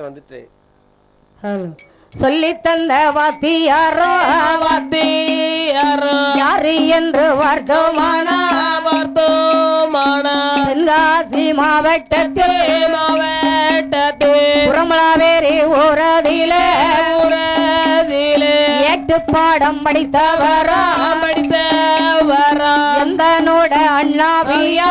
வந்துட்டு. சொல்லி தந்த வாத்தியாரோ? வாத்தியாரோ? யாரு என்று வார்த்தோமானா? வார்த்தோமானா? தென்காசி மாவட்டத்தில் மாவட்டத்தே புறமலாவேரி ஊரதில புறதிலே எட்டு பாடம் படித்தவரா? படித்தவரா? எந்த நோட அண்ணாவியா? அண்ணாவியோ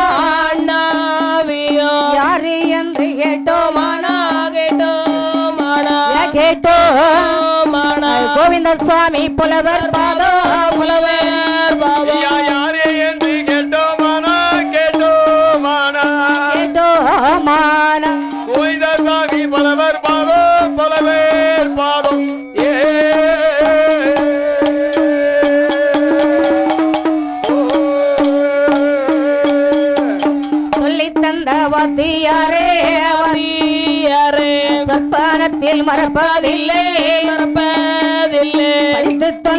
புலவர் பாதோ புலவர் பாவம் யாரே என்று கேட்டோமானா கேட்டோமானா? கேட்டோமானா. கோய்தர் சாமி பலவர் பாதம் பலவேர் பாதம் ஏ. வாத்தியாரே வாத்தியாரே. சொற்பனத்தில் மறப்பதில்லை.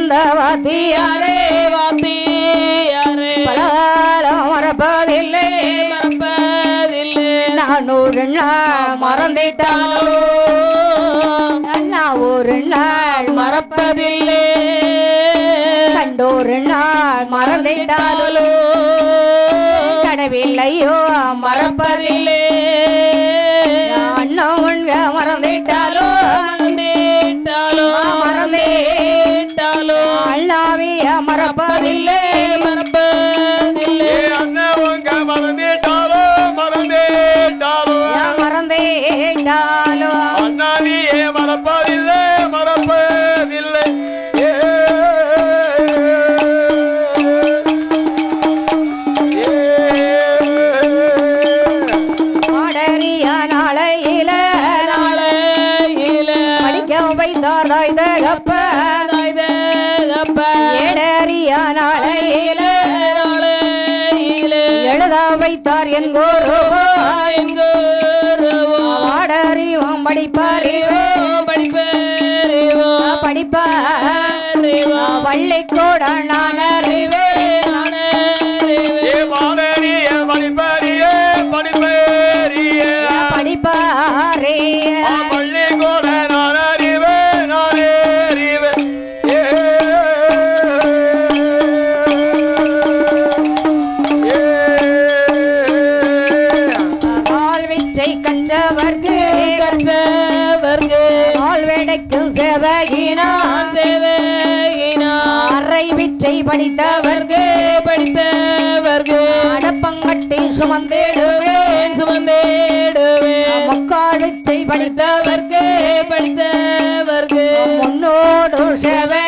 தந்த வாத்தியாரே வாத்தியாரே. மறப்பதில்லை. மறப்பதில்லை. நான் ஒரு நாள் மறந்துட்டாலோ நான் ஒரு நாள் மறப்பதில்லை. கண்டொரு நாள் மறந்துட்டாலோ கனவில்லையோ? மறப்பதில்லை. அண்ணன் உண்க மறந்தேட்டாலோ வைத்தார் என் குரு சுமந்திடுவேன் சுமந்தேடுவேன் முக்காடுச்சை படித்தவர்க்கு படித்தவர்க்கு. முன்னோடு சேவகினான்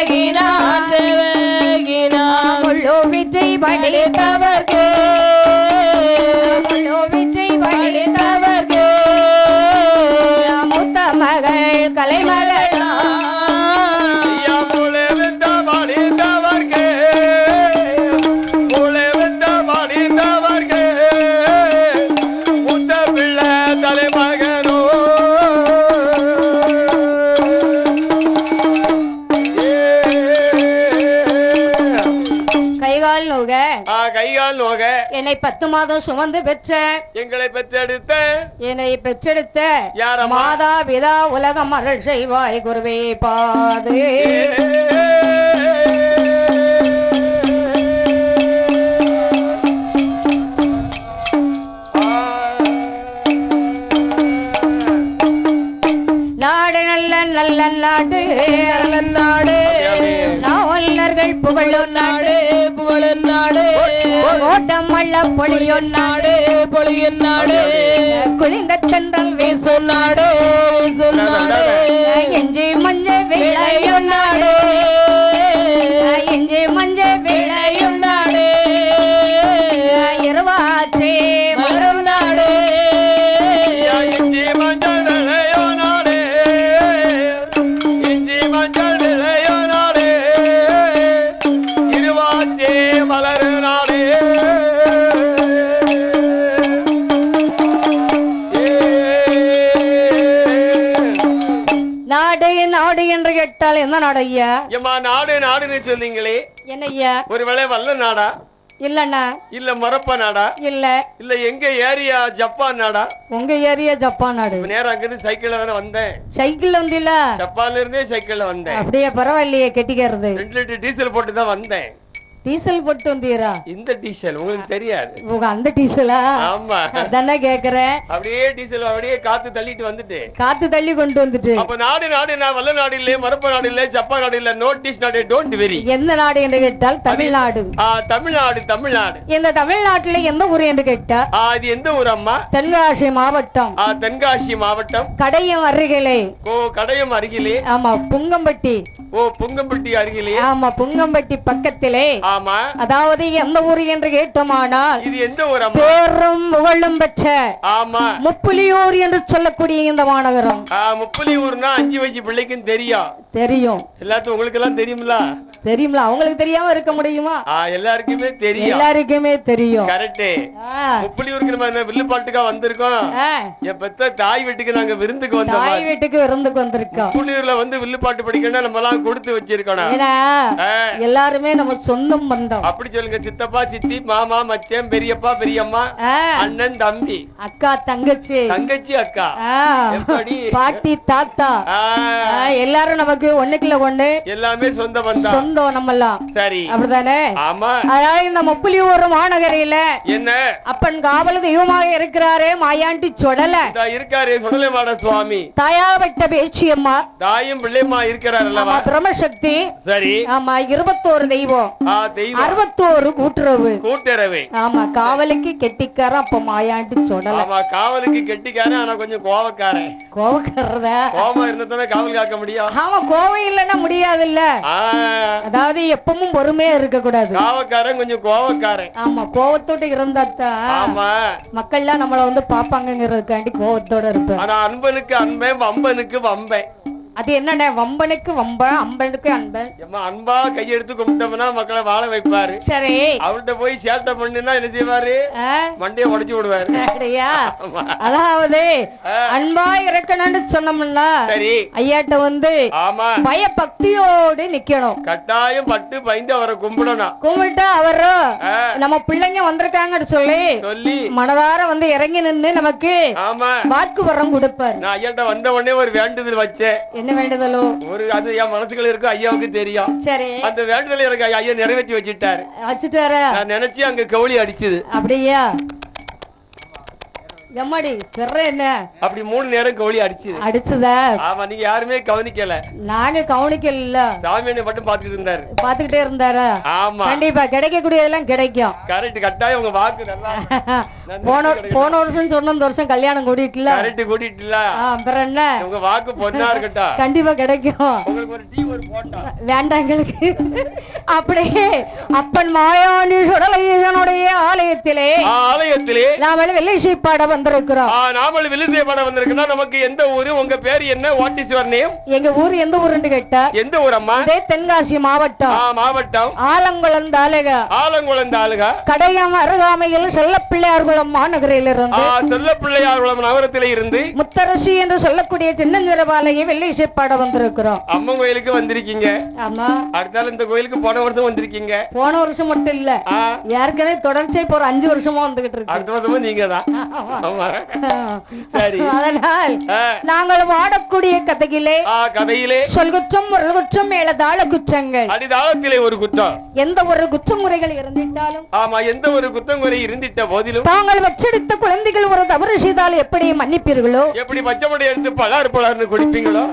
ஆ கைகால் நோக என்னை பத்து மாதம் சுமந்து பெற்ற எங்களை பெற்றெடுத்த என்னை பெற்றெடுத்த யாரம்மா? மாதா பிதா உலகம் அருள் செய்வாய் குருவே பாது. நாடு நல்ல நல்ல நாடு. நல்ல நாடு. நாவலர்கள் புகழும் நாடு. புகழும் நாடு ஓட்டம் மல்ல பொழியும் நாடு பொழியும் நாடு குளிர்ந்த தென்றல் வீசும் நாடு வீசும் நாடு. இஞ்சி மஞ்ச விளையும் நாடு கேட்டால் என்ன நாடு ஐயா? ஏம்மா நாடு நாடுன்னு சொன்னீங்களே. என்ன ஐயா ஒருவேளை வல்ல நாடா? இல்லண்ணா. இல்ல மொரப்ப நாடா? இல்ல. இல்ல எங்க ஏரியா ஜப்பான் நாடா? உங்க ஏரியா ஜப்பான் நாடு. நேரம் அங்கிருந்து சைக்கிள்ல தானே வந்தேன். சைக்கிள் வந்தில? ஜப்பான்ல இருந்தே சைக்கிள்ல வந்தேன். அப்படியே பரவாயில்லையே கெட்டிக்கிறது ரெண்டு லிட்டர் டீசல் போட்டு தான் வந்தேன். டீசல் போட்டு வந்தீரா? இந்த டீசல் உங்களுக்கு தெரியாது. உங்க அந்த டீசலா? ஆமா. அதானே கேக்குறேன். அப்படியே டீசல் அப்படியே காத்து தள்ளிட்டு வந்துட்டு. காத்து தள்ளி கொண்டு வந்துட்டு. அப்ப நாடு நாடு நான் வல்ல நாடு இல்ல மரப்ப நாடு இல்ல ஜப்பான் நாடு இல்ல நோட்டீஸ் நாடு டோன்ட் வெரி எந்த நாடு என்று கேட்டால் தமிழ்நாடு. ஆ தமிழ்நாடு தமிழ்நாடு. இந்த தமிழ்நாட்டுல எந்த ஊர் என்று கேட்டா ஆ இது எந்த ஊர் அம்மா? தென்காசி மாவட்டம். ஆ தென்காசி மாவட்டம். கடையம் அருகிலே. ஓ கடையம் அருகிலே. ஆமா புங்கம்பட்டி. ஓ புங்கம்பட்டி அருகிலே. ஆமா புங்கம்பட்டி பக்கத்திலே. ஆமா. அதாவது எந்த ஊர் என்று கேட்டோமானால் இது எந்த ஊர் பேரும் புகழும் பெற்ற ஆமா. முப்புலியூர் என்று சொல்லக்கூடிய இந்த மாநகரம். ஆ முப்பலி ஊர்னா அஞ்சு வயசு பிள்ளைக்கும் தெரியும். தெரியும். எல்லாத்துக்கும் உங்களுக்கு எல்லாம் தெரியுமில? தெரியுங்களா அவங்களுக்கு தெரியாம இருக்க முடியுமா? எல்லாருக்குமே தெரியும். எல்லாருக்குமே தெரியும். கரெக்ட் ஆ, முப்பலி ஊருக்கு நம்ம என்ன வில்லுப்பாட்டுக்கா வந்திருக்கோம். என் பெத்த தாய் வீட்டுக்கு நாங்க விருந்துக்கு வந்தோம். தாய் வீட்டுக்கு விருந்துக்கு வந்திருக்கோம். முப்பலியூர்ல வந்து வில்லுப்பாட்டு படிக்கணும் நம்ம எல்லாம் கொடுத்து ஆ, எல்லாருமே நம்ம சொந்தம் பந்தம். அப்படி சொல்லுங்க சித்தப்பா சித்தி மாமா மச்சன் பெரியப்பா பெரியம்மா அண்ணன் தம்பி. அக்கா தங்கச்சி. தங்கச்சி அக்கா? பாட்டி தாத்தா. எல்லாரும் நமக்கு ஒண்ணுக்குள்ள ஒண்ணு. எல்லாமே சொந்த பந்தம். சொந்தம் நம்மெல்லாம் சரி. அப்படிதானே? ஆமா. அதனால இந்த முப்புலியூர் மாநகரில என்ன? அப்பன் காவல் தெய்வமாக இருக்கிறாரே மாயாண்டி சொடல இருக்காரு சுடலைமாட சுவாமி. தாயாவட்ட பேச்சியம்மா. தாயும் பிள்ளைமா இருக்கிறார் அல்லவா? பிரம்மசக்தி. சரி. ஆமா இருபத்தோரு தெய்வம். அறுபத்தோரு கூட்டுறவு. கூட்டுறவு. ஆமா காவலுக்கு கெட்டிக்காரன் அப்ப மாயாண்டி சொடல ஆமா காவலுக்கு கெட்டிக்காரன் ஆனா கொஞ்சம் கோவக்காரன். கோவக்காரத கோவமா இருந்தா காவல் காக்க முடியும்? ஆமா கோவம் இல்லைன்னா முடியாதுல்ல. ஆ, அதாவது எப்பவும் பொறுமையா இருக்க கூடாது. காவக்காரன் கொஞ்சம் கோவக்காரன். ஆமா கோவத்தோட இருந்தாத்தான் ஆமா. மக்கள்லாம் நம்மள வந்து பாப்பாங்கிறதுக்காண்டி கோவத்தோட இருப்பேன். ஆனா அன்பனுக்கு அன்பன் வம்பனுக்கு வம்பன். அது என்னண்ணே வம்பனுக்கு வம்பன் அம்பனுக்கு அன்பன்? அன்பா கையெடுத்து கும்பிட்டோம்னா மக்களை வாழ வைப்பாரு. சரி. அவர்கிட்ட போய் சேட்டை பண்ணுனா என்ன செய்வாரு? மண்டையை உடைச்சு விடுவாரு. ஆமா. அதாவது. அன்பா இருக்கணும்னு சொன்னோம்னா சரி. ஐயாட்ட வந்து ஆமா. பயபக்தியோடு நிக்கணும். கட்டாயம் பட்டு பயந்து அவரை கும்பிடணும். கும்பிட்டா அவரு நம்ம பிள்ளைங்க வந்திருக்காங்கன்னு சொல்லி சொல்லி. மனதார வந்து இறங்கி நின்னு நமக்கு ஆமா. வாக்கு வரம் கொடுப்பாரு. நான் ஐயாட்ட வந்த உடனே ஒரு வேண்டுதல் வச்சேன். என்ன வேண்டுதலோ? ஒரு அது என் மனசுக்குள்ள இருக்கும் ஐயாவுக்கு தெரியும். சரி. அந்த வேண்டுதல் எனக்கு ஐயா நிறைவேற்றி வச்சுட்டாரு. வச்சுட்டார நான் நினைச்சு அங்க கவுளி அடிச்சுது. அப்படியா? எம்மாடி பெற என்ன? அப்படி மூணு நேரம் கவுளி அடிச்சுது. அடிச்சுதா? ஆமா நீங்க யாருமே கவனிக்கல. நாங்க கவனிக்கல சாமி என்னை மட்டும் பாத்துட்டு இருந்தாரு. பாத்துக்கிட்டே இருந்தாரா? ஆமா. கண்டிப்பா கிடைக்கக்கூடியதெல்லாம் கிடைக்கும். கரெக்ட் கட்டாயம் உங்க வாக்கு நல்லா போன போன வருஷம் சொன்ன இந்த வருஷம் கல்யாணம் கூட்டிட்டுல கரெக்ட் கூட்டிட்டுல அப்புறம் என்ன? உங்க வாக்கு பொண்ணா இருக்கட்டும். கண்டிப்பா கிடைக்கும். உங்களுக்கு ஒரு டீ ஒரு போட்டா வேண்டாம் எங்களுக்கு. அப்படியே அப்பன் மாயாண்டி சுடலையனுடைய ஆலயத்திலே ஆலயத்திலே நாம வெள்ளை சீப்பாட வந்திருக்கிறோம். நாமல் விழுசை படம் வந்திருக்குன்னா நமக்கு எந்த ஊரு உங்க பேர் என்ன வாட் இஸ் யுவர் நேம் எங்க ஊர் எந்த ஊருன்னு கேட்டா எந்த ஊர் அம்மா இதே தென்காசி மாவட்டம். மாவட்டம். ஆலங்குளம் தாலுகா. ஆலங்குளம் தாலுகா. கடையம் அருகாமையில் செல்லப்பிள்ளையார்குளம் மாநகரில் ஆ, இருந்து செல்ல பிள்ளையார்குளம் நகரத்திலே இருந்து முத்தரசி என்று சொல்லக்கூடிய சின்னஞ்சிறபாலையை வெள்ளை சீப்பாட வந்திருக்கிறோம். அம்மன் கோயிலுக்கு வந்திருக்கீங்க. ஆமா. அடுத்தால இந்த கோயிலுக்கு போன வருஷம் வந்திருக்கீங்க. போன வருஷம் மட்டும் இல்ல. ஏற்கனவே தொடர்ச்சியா இப்போ ஒரு அஞ்சு வருஷமா வந்துகிட்டு இருக்கு. அடுத்த வருஷமும் நீங்க தான் சரி. அதனால் நாங்கள் வாடக்கூடிய கதையிலே கதையிலே. சொல்குற்றம் ஒரு குற்றம் மேலதாள குற்றங்கள். அடிதாளத்திலே ஒரு குற்றம். எந்த ஒரு குற்றமுறைகள் இருந்திட்டாலும் ஆமா எந்த ஒரு குத்தம் குறை இருந்திட்ட போதிலும் தாங்கள் வச்செடுத்த குழந்தைகள் ஒரு தவறு செய்தால் எப்படி மன்னிப்பீர்களோ? எப்படி பச்சை எடுத்து பலார் பலார்னு குடிப்பீங்களோ?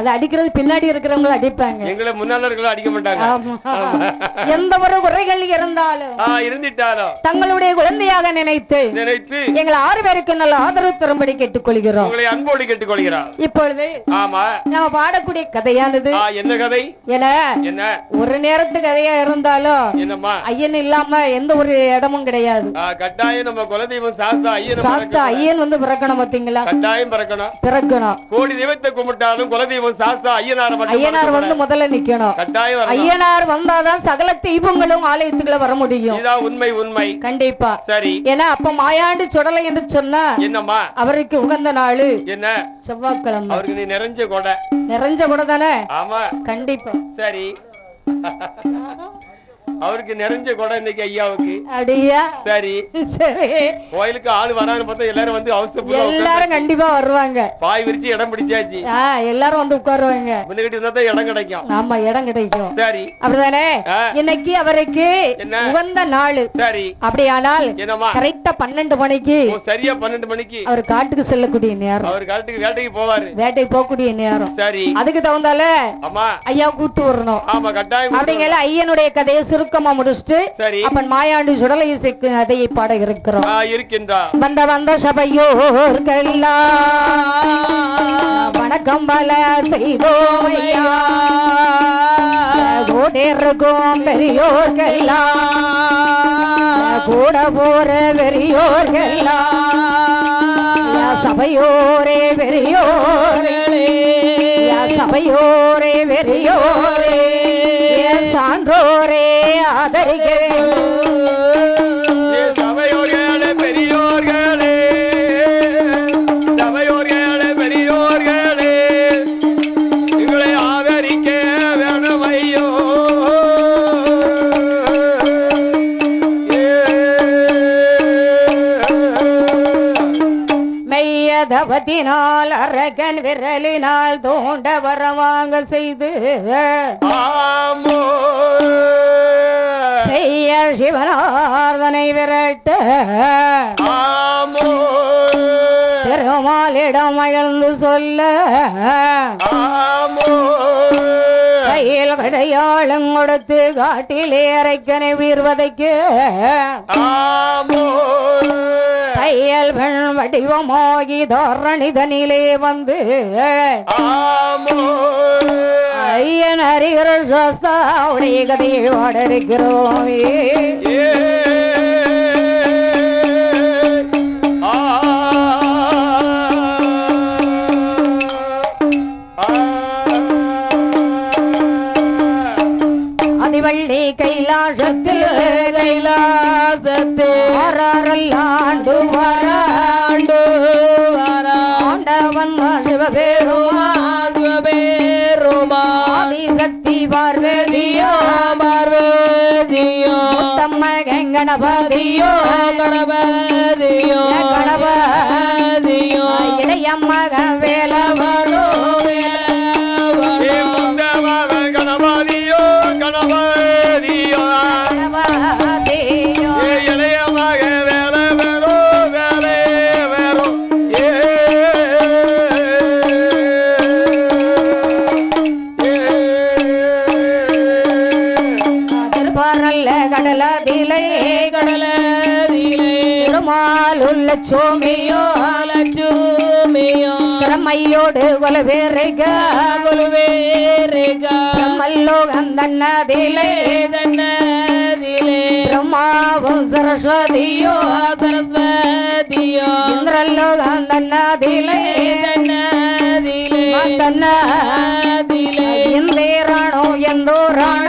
அதை அடிக்கிறது பின்னாடி இருக்கிறவங்க அடிப்பாங்க. எங்களை முன்னாளர்களும் அடிக்க மாட்டாங்க. எந்த ஒரு குறைகள் இருந்தாலும் இருந்திட்டாலும் தங்களுடைய குழந்தையாக நினைத்து நினைத்து எங்கள் ஆறு பேருக்கு நல்ல ஆதரவு தரும்படி கேட்டுக்கொள்கிறோம். உங்களை அன்போடு கேட்டுக்கொள்கிறார் இப்பொழுது ஆமா. நாம பாடக்கூடிய கதையானது என்ன கதை? என என்ன? ஒரு நேரத்து கதையா இருந்தாலும் என்னம்மா? ஐயன் இல்லாம எந்த ஒரு இடமும் கிடையாது. கட்டாயம் நம்ம குலதெய்வம் சாஸ்தா ஐயன் சாஸ்தா ஐயன் வந்து பிறக்கணும் பாத்தீங்களா? கட்டாயம் பிறக்கணும். பிறக்கணும். கோடி தெய்வத்தை கும்பிட்டாலும் குலதெய்வம் சாஸ்தா ஐயனார வந்து. முதல்ல நிக்கணும். கட்டாயம் ஐயனார் வந்தாதான் சகல தெய்வங்களும் ஆலயத்துக்குள்ள வர முடியும். உண்மை உண்மை. கண்டிப்பா. சரி. ஏன்னா அப்ப மாயாண்டு சுடலை என்று சொன்னா என்னம்மா? அவருக்கு உகந்த நாளு. என்ன? செவ்வாய்க்கிழமை. அவருக்கு நீ நிறைஞ்ச கொடை. நிறைஞ்ச கூட தானே? ஆமா. கண்டிப்பா. சரி. அவருக்கு நிறைஞ்ச குடம் இன்னைக்கு ஐயாவுக்கு. அப்படியா சரி. சரி. கோயிலுக்கு ஆள் வரான்னு பார்த்தா எல்லாரும் வந்து அவசரப்பட்டு எல்லாரும் கண்டிப்பா வருவாங்க. பாய் விரிச்சு இடம் பிடிச்சாச்சு. எல்லாரும் வந்து உட்காருவாங்க. முன்னுக்கிட்டு இருந்தா தான் இடம் கிடைக்கும். ஆமா இடம் கிடைக்கும். சரி. அப்படிதானே. இன்னைக்கு அவருக்கு? உகந்த நாள். சரி. அப்படியானால் கரெக்டா பன்னெண்டு மணிக்கு சரியா பன்னெண்டு மணிக்கு. அவர் காட்டுக்கு செல்லக்கூடிய நேரம். அவர் காட்டுக்கு வேட்டைக்கு போவாரு. வேட்டைக்கு போகக்கூடிய நேரம். சரி. அதுக்கு தகுந்தால அம்மா. ஐயா கூட்டு வரணும். ஆமா கட்டாயம் அப்படிங்கல ஐயனுடைய கதையை சுருக்கமா முடிச்சுட்டு அப்பன் மாயாண்டி சுடலை இசைக்கு கதையை பாட இருக்கிறோம். ஆ, இருக்கின்றா. வந்த வந்த சபையோர்கெல்லாம் வணக்கம் பல செய்தோம் ஐயா கூட இருக்கும் பெரியோர்கெல்லாம் கூட போற பெரியோர்கெல்லாம் சபையோரே பெரியோரே சபையோரே பெரியோரே சான்றோரே ஆதரிகள். மெய்யதவத்தினால் அரகன் விரலினால் தோண்ட வரவாங்க செய்து செய்ய சிவனார்தனை விரட்ட பெருமாளிடம் மகிழ்ந்து சொல்ல கையில் கடையாளும் கொடுத்து காட்டிலே அரைக்கனை வீர்வதைக்கு ஆமோ. தையல் பெண் வடிவமாகி தோரணிதனிலே வந்து ஐயன் ஹரிகர சாஸ்தாவுடைய கதையை ஆ அதிவள்ளி கைலாசத்தில் கைலாசத்தில் ஆறாரல்லாண்டு வராண்டு தம்ம கங்கணபதியோ கணபதியோ கணபதியோ. இளையம்மக வேலவரோ. திருமாலுள்ள சோமியோ லட்சுமியோ திறமையோடு கொலவேருக கொலவேருக பிரம்மல்லோகம் தன்னதிலே தன்னதிலே பிரம்மாவும் சரஸ்வதியோ சரஸ்வதியோ இந்திரல்லோகம் தன்னதிலே தன்னதிலே தன்னதிலே இந்தேராணோ எந்தோராணே எந்தோராணே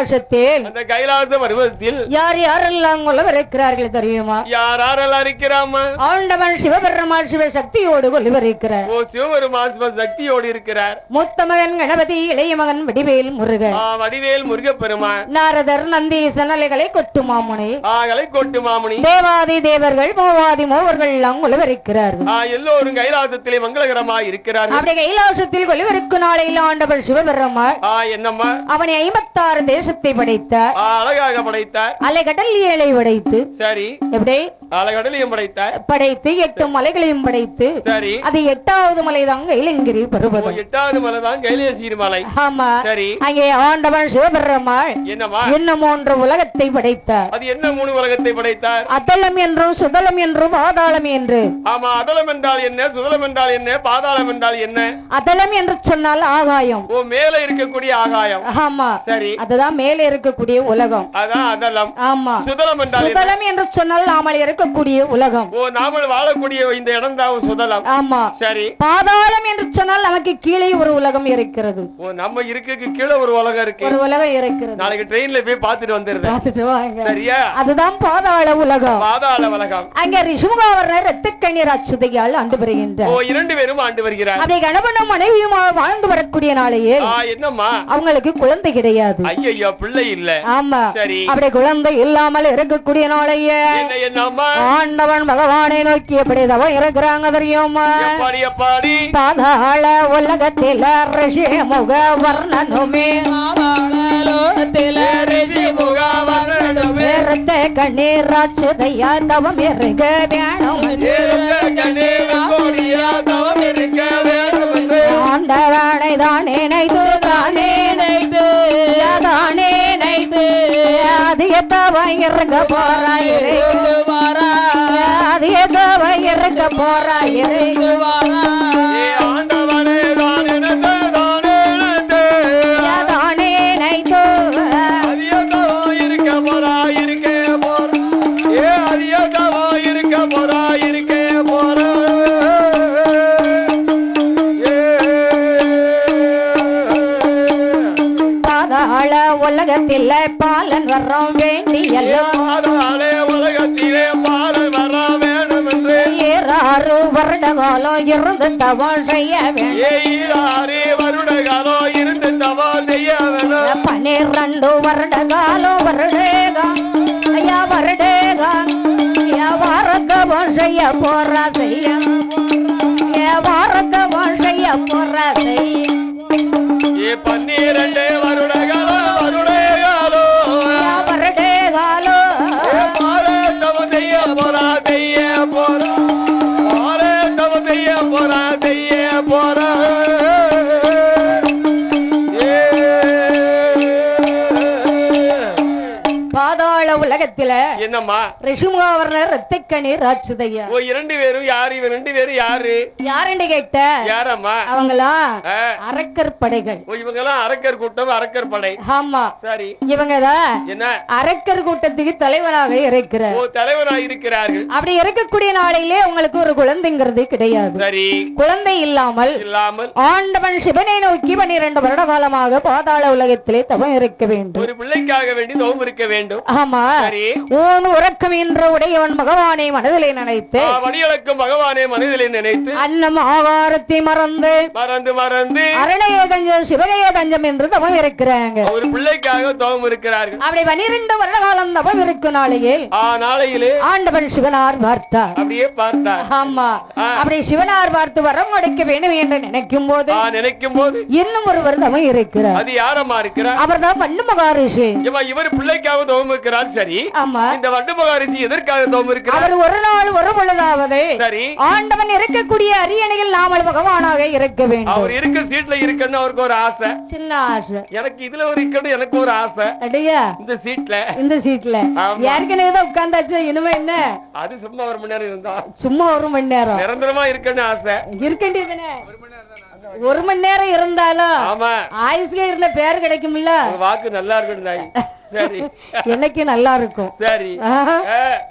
கைலாசத்தில். அந்த கைலாச பருவத்தில் யார் யாரெல்லாம் கொல்லவரைக்கிறார்கள் தெரியுமா? யார் யாரெல்லாம் இருக்கிறாமா? ஆண்டவன் சிவபெருமான் சிவசக்தியோடு கொல்லவரைக்கிறார். ஓ சிவபெருமான் சிவ சக்தியோடு இருக்கிறார். மூத்த மகன் கணபதி இளைய மகன் வடிவேல் முருகன். வடிவேல் முருகப்பெருமான். நாரதர் நந்தீசன் அலைகளை கொட்டு மாமுனி. ஆகலை கொட்டு மாமுனி. தேவாதி தேவர்கள் மூவாதி மூவர்கள் எல்லாம் கொல்லவரைக்கிறார்கள். ஆ, எல்லோரும் கைலாசத்திலே மங்களகரமாய் இருக்கிறார்கள். அப்படி கைலாசத்தில் கொல்லவருக்கு நாளையில் ஆண்டவன் சிவபெருமான். என்னம்மா? அவனை ஐம்பத்தாறு தேசத்தை படைத்தார் அழகாக படைத்தார் அலை கடல் ஏழை படைத்து சரி. எப்படி? அழகடலையும் படைத்தார் படைத்து எட்டு மலைகளையும் படைத்து சரி. அது எட்டாவது மலைதான் கைலங்கிரி ஓ, பருவதம் எட்டாவது மலை தான் கைலேசீர் மலை. ஆமா. சரி. அங்கே ஆண்டவன் சிவபெருமாள் என்னம்மா இன்னும் மூன்று உலகத்தை படைத்தார். அது என்ன மூணு உலகத்தை படைத்தார்? அதலம் என்றும் சுதலம் என்றும் பாதாளம் என்று. ஆமா அதலம் என்றால் என்ன? சுதலம் என்றால் என்ன? பாதாளம் என்றால் என்ன? அதலம் என்று சொன்னால் ஆகாயம். ஓ மேல இருக்கக்கூடிய ஆகாயம். ஆமா. சரி. அதுதான் மேலே இருக்கக்கூடிய உலகம். அதான் அதலம் ஆமா. சுதலம் என்றால் என்ன? சுதலம் என்று சொன்னால் நாமல் இருக்க இருக்கக்கூடிய உலகம். ஓ நாமல் வாழக்கூடிய இந்த இடம் தான் சுதலம். ஆமா. சரி. பாதாளம் என்று சொன்னால் நமக்கு கீழே ஒரு உலகம் இருக்கிறது. ஓ நம்ம இருக்கக்கு கீழே ஒரு உலகம் இருக்கு. ஒரு உலகம் இருக்கிறது. நாளைக்கு ட்ரெயின்ல போய் பார்த்துட்டு வந்துருது. பார்த்துட்டு வாங்க. சரியா? அதுதான் பாதாள உலகம். பாதாள உலகம். அங்க ரிஷுமுகாவர்ணர் ரத்த கண்ணீர் அச்சுதையால் ஆண்டு ஓ வருகின்றார் இரண்டு பேரும் ஆண்டு வருகிறார். அப்படி கணவனும் மனைவியுமாக வாழ்ந்து வரக்கூடிய நாளையே என்னம்மா? அவங்களுக்கு குழந்தை கிடையாது. ஐயோ பிள்ளை இல்ல. ஆமா. சரி. அப்படி குழந்தை இல்லாமல் இருக்கக்கூடிய நாளையே. என்ன என்னம்மா? ஆண்டவன். பகவானை நோக்கி எப்படி தவம் இருக்கிறாங்க தெரியுமா? பாதாள உலகத்தில் ரிஷி முக வர்ணனுமே பாதாளலோகத்தில ரிஷி முகாவரணமே ரத்த கண்ணீர் அச்சுதையா தவம் இருக்க வேணும். ஆண்டவனை தானே நைது தானே. நினைத்து தானே நைது அதிக தவம் இருக்க போறாயிரே இங்கு வாரா. அதிக தவம் இருக்க இங்கு வாரா வருட காலம் இருந்து தவம் செய்ய வேணும் பன்னிரண்டு வருட காலம் வருடேகம் ஐயா வருடேகம் ஐயா வாரத்தவம் செய்ய போறா செய்ய. ஐயா வாரத்தவம் செய்ய போறா செய்ய. என்னம்மா ரிஷிமுகாவர்ணர் ரத்திக்கணீர் ராட்சுதையா? ஓ இரண்டு பேரும் யாரு இவன் ரெண்டு பேரும் யாரு? யாருன்னு கேட்ட? யாரம்மா? அவங்களாம் ஆ, அரக்கர் படைகள். ஓ இவங்கெல்லாம் அரக்கர் கூட்டம் அரக்கர் படை. ஆமா. சரி. இவங்கதான் என்ன? அரக்கர் கூட்டத்துக்கு தலைவராக இருக்கிறார் ஓ தலைவராக இருக்கிறார்கள். அப்படி இருக்கக்கூடிய நாளையிலே உங்களுக்கு ஒரு குழந்தைங்கிறது கிடையாது. சரி. குழந்தை இல்லாமல் இல்லாமல் ஆண்டவன் சிவனை நோக்கி பன்னிரண்டு வருட காலமாக பாதாள உலகத்திலே தவம் இருக்க வேண்டும். ஒரு பிள்ளைக்காக வேண்டி நோம்பு இருக்க வேண்டும். ஆமா. சரி. உறக்கம் என்ற உடையவன் பகவானை மனதிலே நினைத்து ஆ, வடியளக்கும் பகவானே மனதிலே நினைத்து அன்னம் ஆகாரத்தை மறந்து மறந்து மறந்து அருணைய தஞ்சம் சிவனைய தஞ்சம் என்று தவம் இருக்கிறாங்க. ஒரு பிள்ளைக்காக தவம் இருக்கிறார்கள். அப்படி பனிரெண்டு வருட காலம் தவம் இருக்கும் நாளையே ஆ நாளையிலே ஆண்டவன் சிவனார் பார்த்தார். அப்படியே பார்த்தார். ஆமா. அப்படி சிவனார் பார்த்து வரம் கொடுக்க வேண்டும் என்று நினைக்கும் போது நினைக்கும் போது இன்னும் ஒருவர் தவம் இருக்கிறார். அது யாரம்மா இருக்கிறார்? அவர்தான் வண்டு மகாரிஷி இவன் இவர் பிள்ளைக்காக தவம் இருக்கிறார் சரி. ஆமா. இந்த வண்டு மகாரிஷி எதற்காக இருக்கிறார் அவர் ஒரு நாள் பொழுதாவது சரி. ஆண்டவன் இருக்கக்கூடிய அரியணையில் நாமல் பகவானாக இருக்க வேண்டும். அவர் இருக்க சீட்ல இருக்கன்னு அவருக்கு ஒரு ஆசை. சின்ன ஆசை. எனக்கு இதுல ஒரு இருக்கணும் எனக்கு ஒரு ஆசை. அடியா. இந்த சீட்ல. இந்த சீட்ல. ஏற்கனவே தான் உட்கார்ந்தாச்சு இனிமே என்ன? அது சும்மா ஒரு மணி நேரம் இருந்தா. சும்மா ஒரு மணி நேரம். நிரந்தரமா இருக்கன்னு ஆசை. இருக்கண்டியதுனே ஒரு மணி நேரம் இருந்தாலும் ஆமா. ஆயுசுல இருந்த பேர் கிடைக்கும்ல. வாக்கு நல்லா இருக்கணும் என்னைக்கு நல்லா இருக்கும். சரி.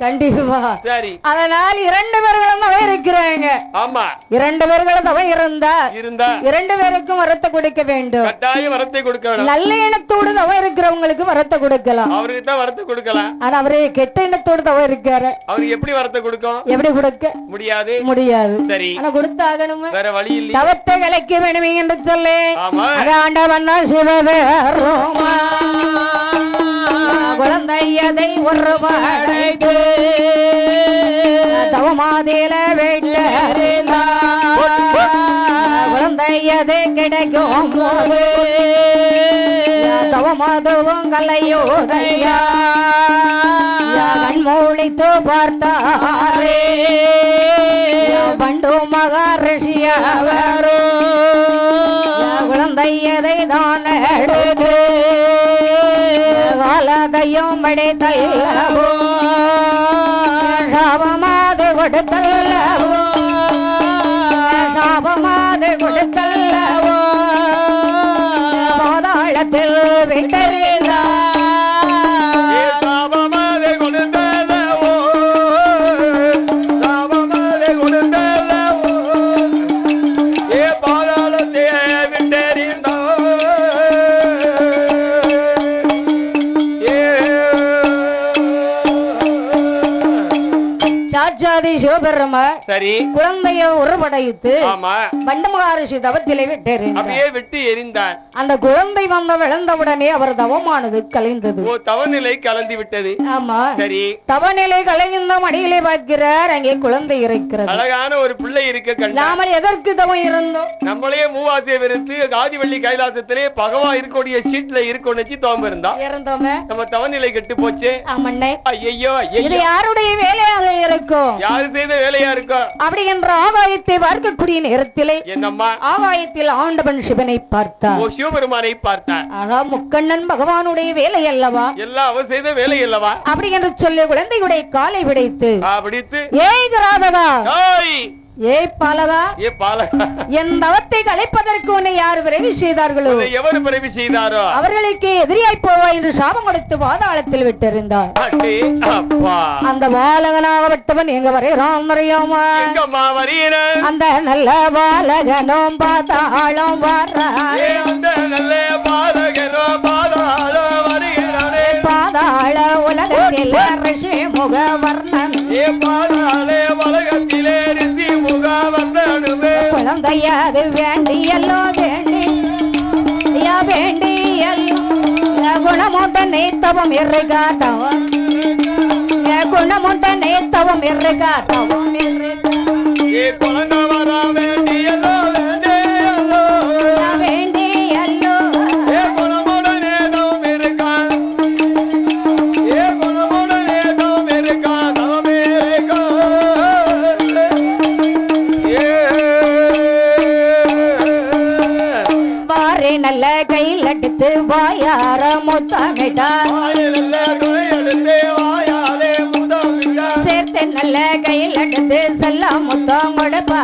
கண்டிப்பா. சரி. அதனால் இரண்டு பேர்களும் தவம் இருக்கிறாங்க. ஆமா. இரண்டு பேர்களும் தவம் இருந்தா இருந்தா. இரண்டு பேருக்கும் வரத்தை கொடுக்க வேண்டும். கட்டாயம் வரத்தை கொடுக்க வேணும். நல்ல எண்ணத்தோடு தவம் இருக்கிறவங்களுக்கு வரத்தை கொடுக்கலாம். அவருக்கு தான் வரத்தை கொடுக்கலாம். ஆனா அவரு கெட்ட எண்ணத்தோடு தவம் இருக்காரு. அவருக்கு எப்படி வரத்தை கொடுக்கும்? எப்படி கொடுக்க? முடியாது. முடியாது. சரி. ஆனா கொடுத்தாகணுமே? வேற வழி இல்லையே. தவத்தை கலைக்க வேணுமே என்று சொல்லி. ஆமா. அகாண்டவன் சிவபெருமா ஒரு படைத்து தவமாதில வெட்ட குழந்தையது கிடைக்கும் போது தவமாதுவும் கலையோதையா கண்மூழித்து பார்த்தாரே. பண்டு மகாரிஷியவரோ குழந்தையதை தான் எடுத்து காலதையும் படைத்தல்லவோ சாபமாது கொடுத்தல்லவோ? சாபமாது கொடுத்தல்லவோ? பாதாளத்தில் விட்டலே சிவபெருமா சரி உருவடைத்து தவத்திலே அப்படியே விட்டு எரிந்தான் அந்த குழந்தை வந்த விழுந்தவுடனே அவர் தவமானது கலைந்தது. ஓ தவநிலை கலந்து விட்டது. ஆமா. சரி. தவநிலை கலைந்த மடியிலே பார்க்கிறார். அங்கே குழந்தை இருக்கிறது. அழகான ஒரு பிள்ளை இருக்க கண்டா. நாமல் எதற்கு தவம் இருந்தோம்? நம்மளே மூவாசியை விருத்து ஆதிவள்ளி கைலாசத்திலே பகவா இருக்கக்கூடிய சீட்ல இருந்தா. இருந்தோமே நம்ம தவநிலை கெட்டு போச்சு. ஆமண்ணே. ஐயோ இது ஐயோ யாருடைய வேலையாக இருக்கும்? யாரு செய்த வேலையா இருக்கும்? அப்படி என்ற ஆகாயத்தை பார்க்கக்கூடிய நேரத்திலே என்னம்மா? ஆகாயத்தில் ஆண்டவன் சிவனை பார்த்தார். சிவபெருமானை பார்த்தார். ஆகா முக்கண்ணன் பகவானுடைய வேலை அல்லவா? எல்லாம் அவ செய்த வேலை அல்லவா? அப்படி என்று சொல்லி குழந்தையுடைய காலை விடைத்து அப்படித்து ஏய் கிராதகா ஓய் ஏய் பாலகா ஏ பாலகா. என் தவத்தை கலைப்பதற்கு உன்னை யார் விரைவு செய்தார்களோ? எவர் பிறவி செய்தாரோ? அவர்களுக்கு எதிரியாய் போவாய் என்று சாபம் கொடுத்து பாதாளத்தில் விட்டிருந்தார். அந்த பாலகனாகப்பட்டவன் எங்க எங்கம்மா வரீரன் அந்த நல்ல பாலகனும் பாதாளம் பாதாள உலகத்தில் ரிஷி முக வர்ணன் குழந்தையாது வேண்டியல்லோ வேண்டி ஐயா வேண்டியல்லோ குணமுட்ட நெய்த்தவம் இருக்கா தவம் குணமுட்டனை தவம் இருக்கா தவம் இருக்கா ஏ குழந்தை வர வேண்டியல்லோ எடுத்து வாயார முத்தமிட்டா. சேர்த்து நல்ல கையில் எடுத்து செல்ல முத்தம் கொடுப்பா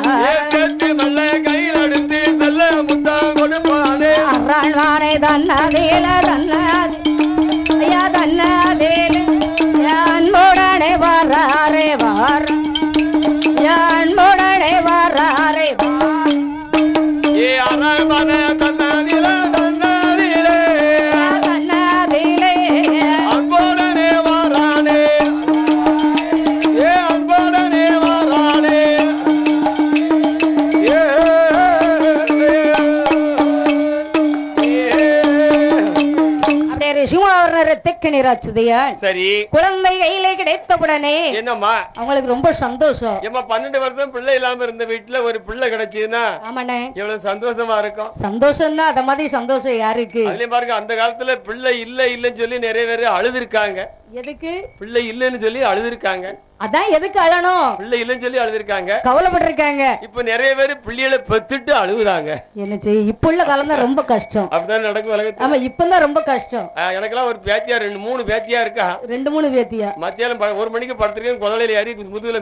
கையில் எடுத்து செல்ல முத்தம் கொடுப்பானே. தன்னதேல தன்னாதி ரிஷிமாவரணத்துக்கு நிராச்சுதையா சரி. கிடைத்தவுடனே என்னம்மா? அவங்களுக்கு ரொம்ப சந்தோஷம். பன்னெண்டு வருஷம் பிள்ளை இல்லாம இருந்த வீட்டுல ஒரு பிள்ளை கிடைச்சதுன்னா ஆமாண்ணே. எவ்வளவு சந்தோஷமா இருக்கும்? சந்தோஷம் தான் அத மாதிரி சந்தோஷம் யாருக்கு? அதுலயும் பாருங்க அந்த காலத்துல பிள்ளை இல்ல இல்லன்னு சொல்லி நிறைய பேர் அழுதுருக்காங்க. எதுக்கு? பிள்ளை இல்லைன்னு சொல்லி அழுதுருக்காங்க. அதான் எதுக்கு அழணும்? பிள்ளை இல்லைன்னு சொல்லி அழுதுருக்காங்க. கவலைப்பட்டிருக்காங்க. இப்ப நிறைய பேர் பிள்ளைகளை பெத்துட்டு அழுகுறாங்க. என்ன செய்ய இப்ப உள்ள காலம் தான் ரொம்ப கஷ்டம். அப்படிதான் நடக்கும் உலகத்துல. ஆமா இப்பதான் ரொம்ப கஷ்டம். எனக்கெல்லாம் ஒரு பேத்தியா ரெண்டு மூணு பேத்தியா இருக்கா? ரெண்டு மூணு பேத்தியா? மத்தியானம் ஒரு மணிக்கு படுத்திருக்கேன் குதலையில ஏறி முதுகுல